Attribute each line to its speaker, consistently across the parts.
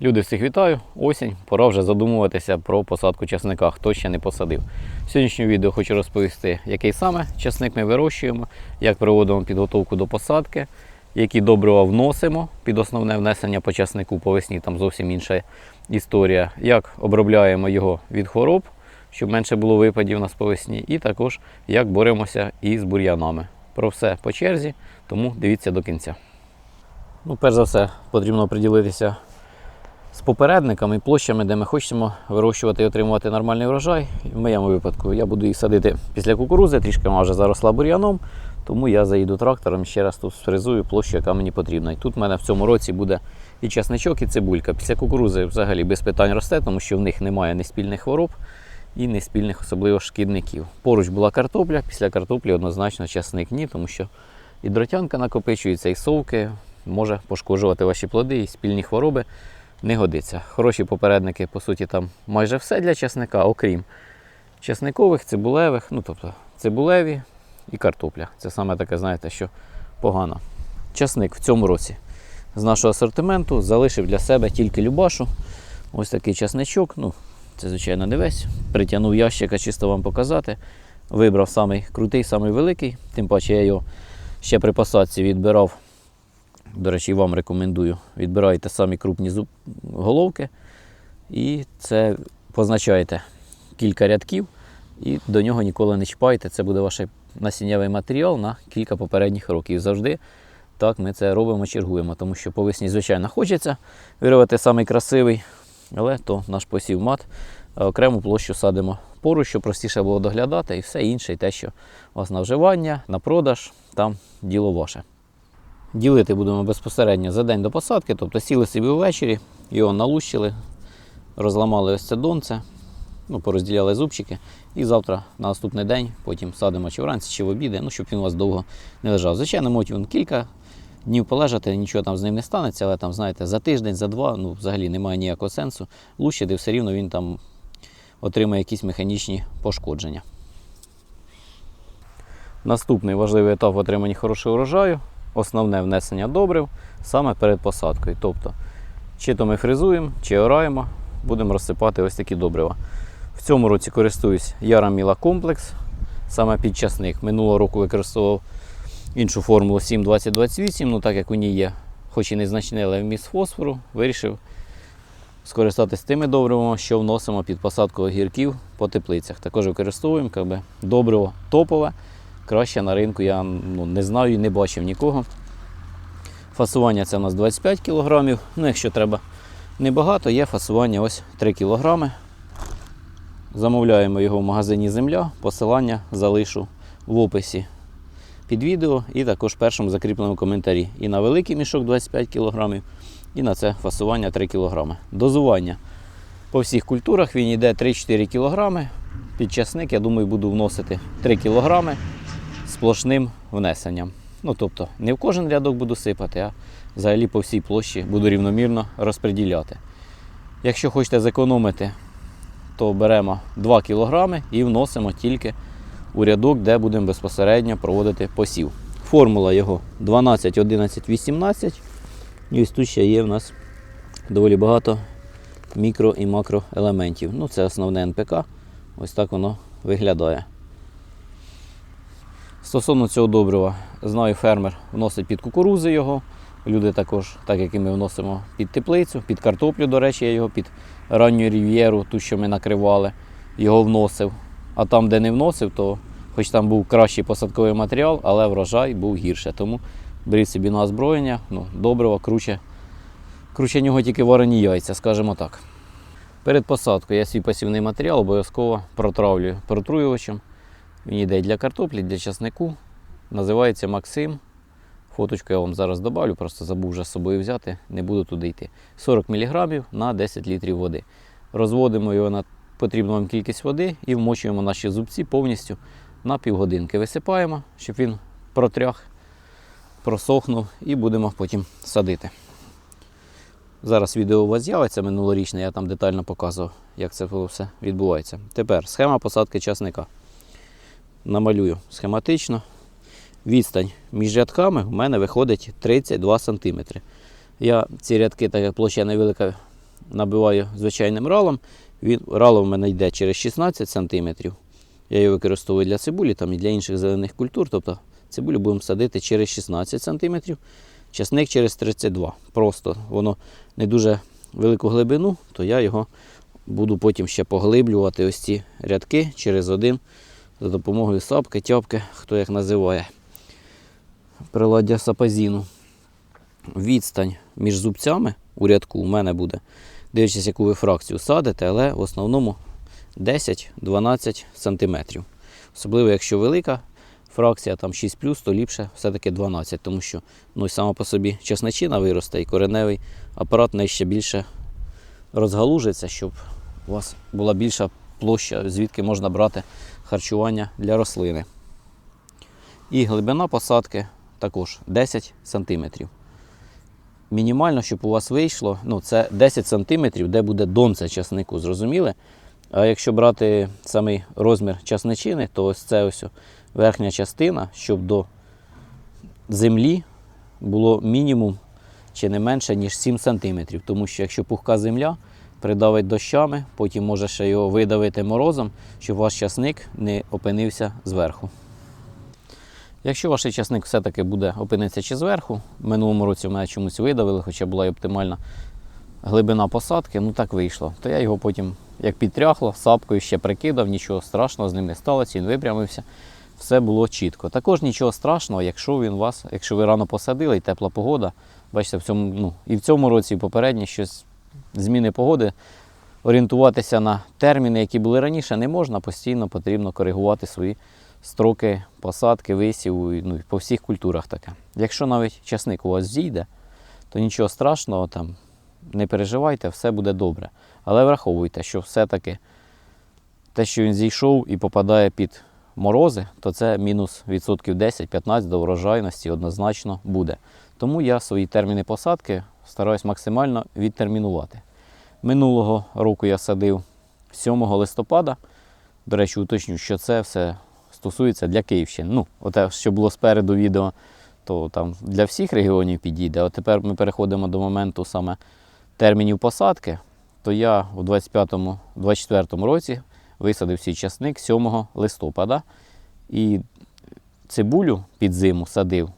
Speaker 1: Люди всіх вітаю. Осінь. Пора вже задумуватися про посадку часника, хто ще не посадив. В сьогоднішньому відео хочу розповісти, який саме часник ми вирощуємо, як проводимо підготовку до посадки, які добрива вносимо під основне внесення по часнику по весні, там зовсім інша історія, як обробляємо його від хвороб, щоб менше було випадів у нас по весні, і також як боремося із бур'янами. Про все по черзі, тому дивіться до кінця. Ну, перш за все, потрібно приділитися з попередниками і площами, де ми хочемо вирощувати і отримувати нормальний врожай. В моєму випадку я буду їх садити після кукурузи, трішки вона вже заросла бур'яном, тому я заїду трактором ще раз тут сфрезую площу, яка мені потрібна. І тут в мене в цьому році буде і часничок, і цибулька. Після кукурузи взагалі без питань росте, тому що в них немає ні спільних хвороб і ні спільних особливо шкідників. Поруч була картопля, після картоплі однозначно часник ні, тому що і дротянка накопичується, і совки може пошкоджувати ваші плоди, і спільні хвороби не годиться. Хороші попередники, по суті, там майже все для часника, окрім часникових, цибулевих, ну тобто цибулеві і картопля. Це саме таке, знаєте, що погано. Часник в цьому році з нашого асортименту залишив для себе тільки любашу. Ось такий часничок. Ну, це, звичайно, не весь. Притягнув ящика, чисто вам показати. Вибрав самий крутий, самий великий. Тим паче я його ще при посадці відбирав до речі, вам рекомендую. Відбирайте самі крупні зуб... головки і це позначаєте кілька рядків і до нього ніколи не чіпайте. Це буде ваш насіннєвий матеріал на кілька попередніх років. Завжди так ми це робимо, чергуємо, тому що по весні, звичайно, хочеться вирвати самий красивий, але то наш посів мат. Окрему площу садимо поруч, щоб простіше було доглядати, і все інше, і те, що у вас на вживання, на продаж, там діло ваше. Ділити будемо безпосередньо за день до посадки, тобто сіли собі ввечері, його налущили, розламали ось це донце, ну, порозділяли зубчики, і завтра на наступний день потім садимо чи вранці, чи в обіди, ну, щоб він у вас довго не лежав. Звичайно, можуть він кілька днів полежати, нічого там з ним не станеться, але там, знаєте, за тиждень, за два, ну, взагалі немає ніякого сенсу. Лущити все рівно він там отримає якісь механічні пошкодження. Наступний важливий етап в отриманні хорошого урожаю основне внесення добрив саме перед посадкою. Тобто, чи то ми фрезуємо, чи ораємо, будемо розсипати ось такі добрива. В цьому році користуюсь Яраміла комплекс, саме під часник. Минулого року використовував іншу формулу 7-20-28, ну так як у ній є, хоч і незначний, але вміст фосфору, вирішив скористатись тими добривами, що вносимо під посадку огірків по теплицях. Також використовуємо добриво топове. Краще на ринку я ну, не знаю і не бачив нікого. Фасування це у нас 25 кг. Ну, якщо треба небагато, є фасування ось 3 кг. Замовляємо його в магазині Земля. Посилання залишу в описі під відео і також в першому закріпленому коментарі. І на великий мішок 25 кг, і на це фасування 3 кг. Дозування по всіх культурах він йде 3-4 кг. Під часник, я думаю, буду вносити 3 кг сплошним внесенням. Ну, тобто, не в кожен рядок буду сипати, а взагалі по всій площі буду рівномірно розподіляти. Якщо хочете зекономити, то беремо 2 кг і вносимо тільки у рядок, де будемо безпосередньо проводити посів. Формула його 12, 11, 18. І ось тут ще є в нас доволі багато мікро і макроелементів. Ну, це основне НПК. Ось так воно виглядає. Стосовно цього добрива, знаю, фермер вносить під кукурузи його. Люди також, так як і ми вносимо під теплицю, під картоплю, до речі, я його під ранню рів'єру, ту, що ми накривали, його вносив. А там, де не вносив, то хоч там був кращий посадковий матеріал, але врожай був гірше. Тому беріть собі на озброєння, ну, добриво, круче, круче нього тільки варені яйця, скажімо так. Перед посадкою я свій посівний матеріал обов'язково протравлюю протруювачем. Він йде для картоплі, для часнику. Називається Максим. Фоточку я вам зараз добавлю, просто забув вже з собою взяти, не буду туди йти. 40 мг на 10 літрів води. Розводимо його на потрібну вам кількість води і вмочуємо наші зубці повністю на півгодинки. Висипаємо, щоб він протряг, просохнув і будемо потім садити. Зараз відео у вас з'явиться минулорічне, я там детально показував, як це все відбувається. Тепер схема посадки часника намалюю схематично. Відстань між рядками у мене виходить 32 см. Я ці рядки, так як площа невелика, набиваю звичайним ралом. Він, рало в мене йде через 16 см. Я його використовую для цибулі там, і для інших зелених культур. Тобто цибулю будемо садити через 16 см, часник через 32 Просто воно не дуже велику глибину, то я його буду потім ще поглиблювати ось ці рядки через один за допомогою сапки, тяпки, хто як називає. Приладдя сапазіну. Відстань між зубцями у рядку у мене буде, дивлячись, яку ви фракцію садите, але в основному 10-12 см. Особливо, якщо велика фракція, там 6 то ліпше все-таки 12, тому що ну, сама по собі чесночина виросте і кореневий апарат не ще більше розгалужиться, щоб у вас була більша площа, звідки можна брати харчування для рослини. І глибина посадки також 10 см. Мінімально, щоб у вас вийшло, ну, це 10 см, де буде донце часнику, зрозуміли? А якщо брати самий розмір часничини, то ось це ось верхня частина, щоб до землі було мінімум чи не менше, ніж 7 см. Тому що якщо пухка земля придавить дощами, потім може ще його видавити морозом, щоб ваш часник не опинився зверху. Якщо ваш часник все-таки буде опинитися чи зверху, в минулому році в мене чомусь видавили, хоча була й оптимальна глибина посадки, ну так вийшло. То я його потім, як підтряхло, сапкою ще прикидав, нічого страшного з ним не сталося, він випрямився. Все було чітко. Також нічого страшного, якщо він вас, якщо ви рано посадили і тепла погода, бачите, в цьому, ну, і в цьому році, і попередні щось зміни погоди. Орієнтуватися на терміни, які були раніше, не можна, постійно потрібно коригувати свої строки посадки, висіву, ну, по всіх культурах таке. Якщо навіть часник у вас зійде, то нічого страшного, там, не переживайте, все буде добре. Але враховуйте, що все-таки те, що він зійшов і попадає під морози, то це мінус відсотків 10-15 до врожайності однозначно буде. Тому я свої терміни посадки стараюсь максимально відтермінувати. Минулого року я садив 7 листопада. До речі, уточню, що це все стосується для Київщини. Ну, оте, що було спереду відео, то там для всіх регіонів підійде. А тепер ми переходимо до моменту саме термінів посадки. То я у 25-24 році висадив свій часник 7 листопада. І цибулю під зиму садив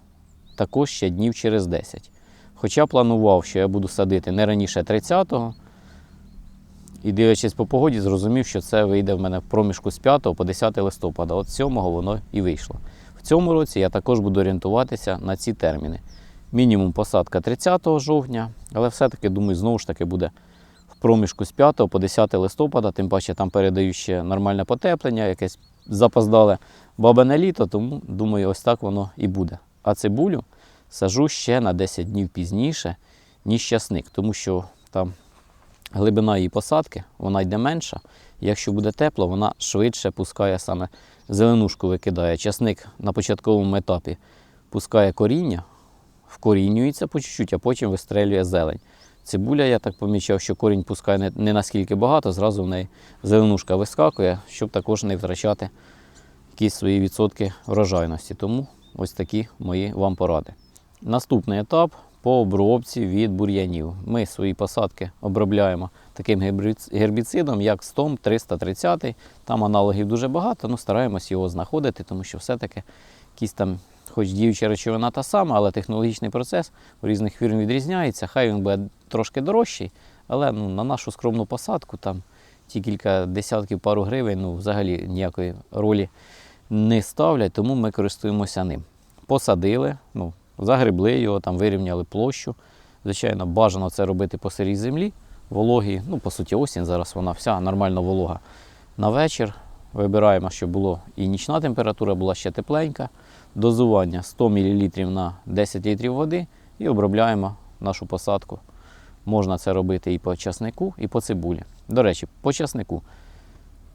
Speaker 1: також ще днів через 10. Хоча планував, що я буду садити не раніше 30-го. І дивлячись по погоді, зрозумів, що це вийде в мене в проміжку з 5 по 10 листопада. От 7 воно і вийшло. В цьому році я також буду орієнтуватися на ці терміни. Мінімум посадка 30 жовтня, але все-таки, думаю, знову ж таки буде в проміжку з 5 по 10 листопада, тим паче там передаю ще нормальне потеплення, якесь запоздале бабине літо, тому думаю, ось так воно і буде. А цибулю сажу ще на 10 днів пізніше, ніж часник, тому що там глибина її посадки вона йде менша. Якщо буде тепло, вона швидше пускає саме зеленушку викидає. Часник на початковому етапі пускає коріння, вкорінюється по чуть-чуть, а потім вистрелює зелень. Цибуля, я так помічав, що корінь пускає не, не наскільки багато, зразу в неї зеленушка вискакує, щоб також не втрачати якісь свої відсотки врожайності. Тому ось такі мої вам поради. Наступний етап по обробці від бур'янів. Ми свої посадки обробляємо таким гербіцидом, як Стом 330. Там аналогів дуже багато, ну стараємось його знаходити, тому що все-таки якісь там, хоч діюча речовина та сама, але технологічний процес у різних фірм відрізняється. Хай він буде трошки дорожчий, але ну, на нашу скромну посадку там ті кілька десятків пару гривень ну, взагалі ніякої ролі не ставлять, тому ми користуємося ним. Посадили, ну, загребли його, там вирівняли площу. Звичайно, бажано це робити по сирій землі, вологій. Ну, по суті, осінь зараз вона вся нормально волога. На вечір вибираємо, щоб було і нічна температура була ще тепленька. Дозування 100 мл на 10 літрів води і обробляємо нашу посадку. Можна це робити і по часнику, і по цибулі. До речі, по часнику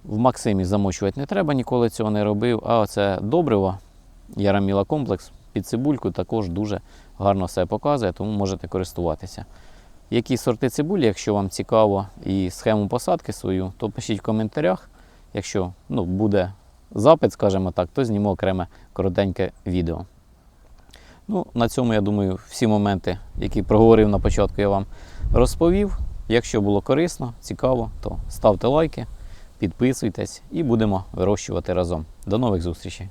Speaker 1: в Максимі замочувати не треба, ніколи цього не робив. А оце добриво, Яраміла комплекс під цибульку також дуже гарно все показує, тому можете користуватися. Які сорти цибулі, якщо вам цікаво, і схему посадки свою, то пишіть в коментарях. Якщо ну, буде запит, скажімо так, то зніму окреме коротеньке відео. Ну, на цьому, я думаю, всі моменти, які проговорив на початку, я вам розповів. Якщо було корисно, цікаво, то ставте лайки, підписуйтесь і будемо вирощувати разом. До нових зустрічей!